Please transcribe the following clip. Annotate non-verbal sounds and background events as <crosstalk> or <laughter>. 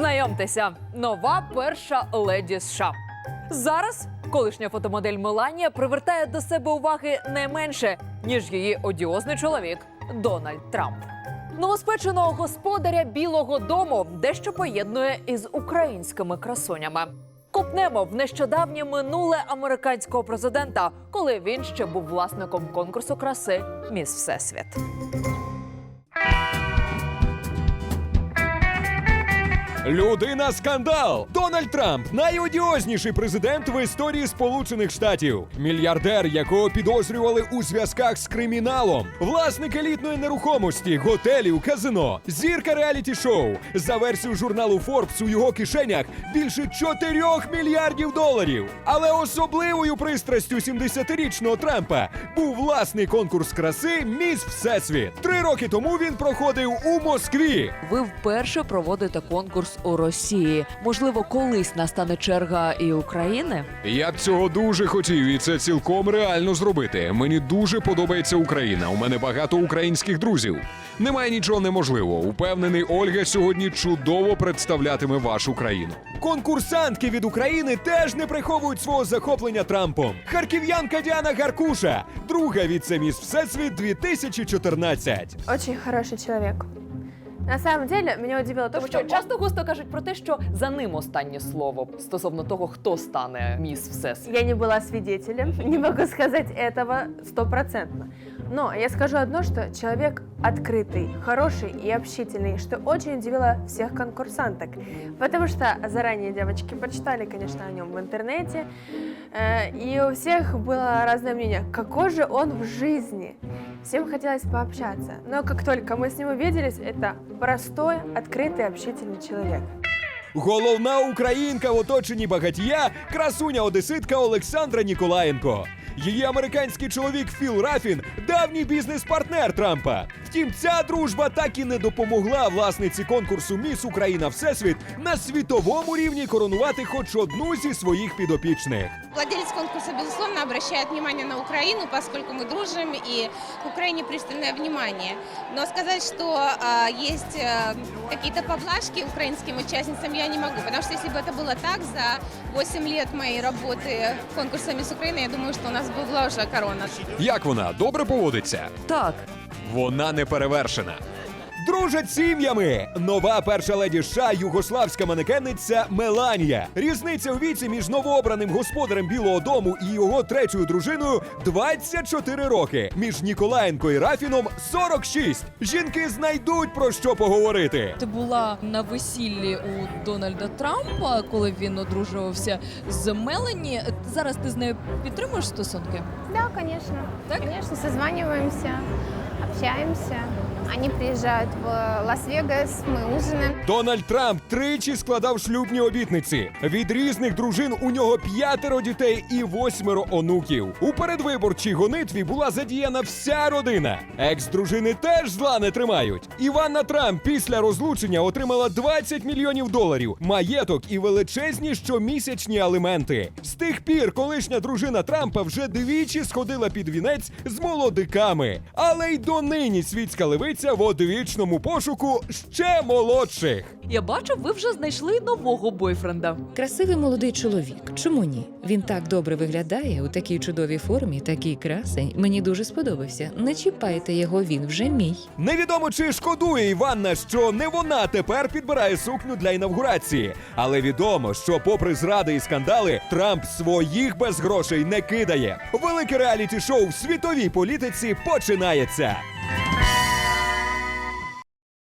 Знайомтеся, нова перша леді США. Зараз колишня фотомодель Меланія привертає до себе уваги не менше, ніж її одіозний чоловік Дональд Трамп. Новоспеченого господаря Білого Дому дещо поєднує із українськими красунями. Копнемо в нещодавнє минуле американського президента, коли він ще був власником конкурсу краси Міс Всесвіт. Людина скандал. Дональд Трамп найодіозніший президент в історії Сполучених Штатів. Мільярдер, якого підозрювали у зв'язках з криміналом, власник елітної нерухомості, готелів, казино, зірка реаліті шоу. За версією журналу Forbes у його кишенях більше 4 мільярдів доларів. Але особливою пристрастю 70-річного Трампа був власний конкурс краси Міс Всесвіт. Три роки тому він проходив у Москві. Ви вперше проводите конкурс у Росії. Можливо, колись настане черга і України? Я б цього дуже хотів, і це цілком реально зробити. Мені дуже подобається Україна. У мене багато українських друзів. Немає нічого неможливого. Упевнений, Ольга сьогодні чудово представлятиме вашу країну. Конкурсантки від України теж не приховують свого захоплення Трампом. Харків'янка Діана Гаркуша, друга віце-міс Всесвіт 2014. Очень хороший человек. На самом деле, меня удивило то, Тому что що часто густо кажуть про те, що за ним останнє слово стосовно того, хто стане міс Всесвіт. я не была свидетелем, <laughs> не могу сказать этого стопроцентно. Но я скажу одно, что человек открытый, хороший и общительный, что очень удивило всех конкурсанток. Потому что заранее девочки почитали, конечно, о нем в интернете, э, и у всех было разное мнение, какой же он в жизни. Всем хотелось пообщаться, но как только мы с ним увиделись, это простой, открытый, общительный человек. Головна українка в оточенні багатія красуня одеситка Олександра Ніколаєнко. Її американський чоловік Філ Рафін давній бізнес-партнер Трампа. Втім, ця дружба так і не допомогла власниці конкурсу Міс Україна Всесвіт на світовому рівні коронувати хоч одну зі своїх підопічних. Владелец конкурса, безусловно, обращает внимание на Украину, поскольку мы дружим и к Украине пристальное внимание. Но сказать, что а, есть а, какие-то поблажки украинским участницам, я не могу. Потому что если бы это было так, за 8 лет моей работы конкурсами с Украиной, я думаю, что у нас бы вже корона. Як вона добре поводиться? Так, Вона не перевершена. Дружать сім'ями. Нова перша леді США югославська манекенниця Меланія. Різниця у віці між новообраним господарем Білого Дому і його третьою дружиною 24 роки. Між Ніколаєнко і Рафіном 46. Жінки знайдуть про що поговорити. Ти була на весіллі у Дональда Трампа, коли він одружувався з Мелані. Зараз ти з нею підтримуєш стосунки? Да, конечно. Так? Конечно, созваниваемся, общаемся. Они приезжают в Лас-Вегас, мы ужинаем. Дональд Трамп тричі складав шлюбні обітниці. Від різних дружин у нього п'ятеро дітей і восьмеро онуків. У передвиборчій гонитві була задіяна вся родина. Екс-дружини теж зла не тримають. Іванна Трамп після розлучення отримала 20 мільйонів доларів, маєток і величезні щомісячні аліменти. З тих пір колишня дружина Трампа вже двічі сходила під вінець з молодиками. Але й донині світська левиця в одвічному пошуку ще молодших. я бачу, ви вже знайшли нового бойфренда. Красивий молодий чоловік. Чому ні? Він так добре виглядає у такій чудовій формі, такий красень. Мені дуже сподобався. Не чіпайте його, він вже мій. Невідомо чи шкодує Іванна, що не вона тепер підбирає сукню для інавгурації. Але відомо, що, попри зради і скандали, Трамп своїх без грошей не кидає. Велике реаліті шоу в світовій політиці починається.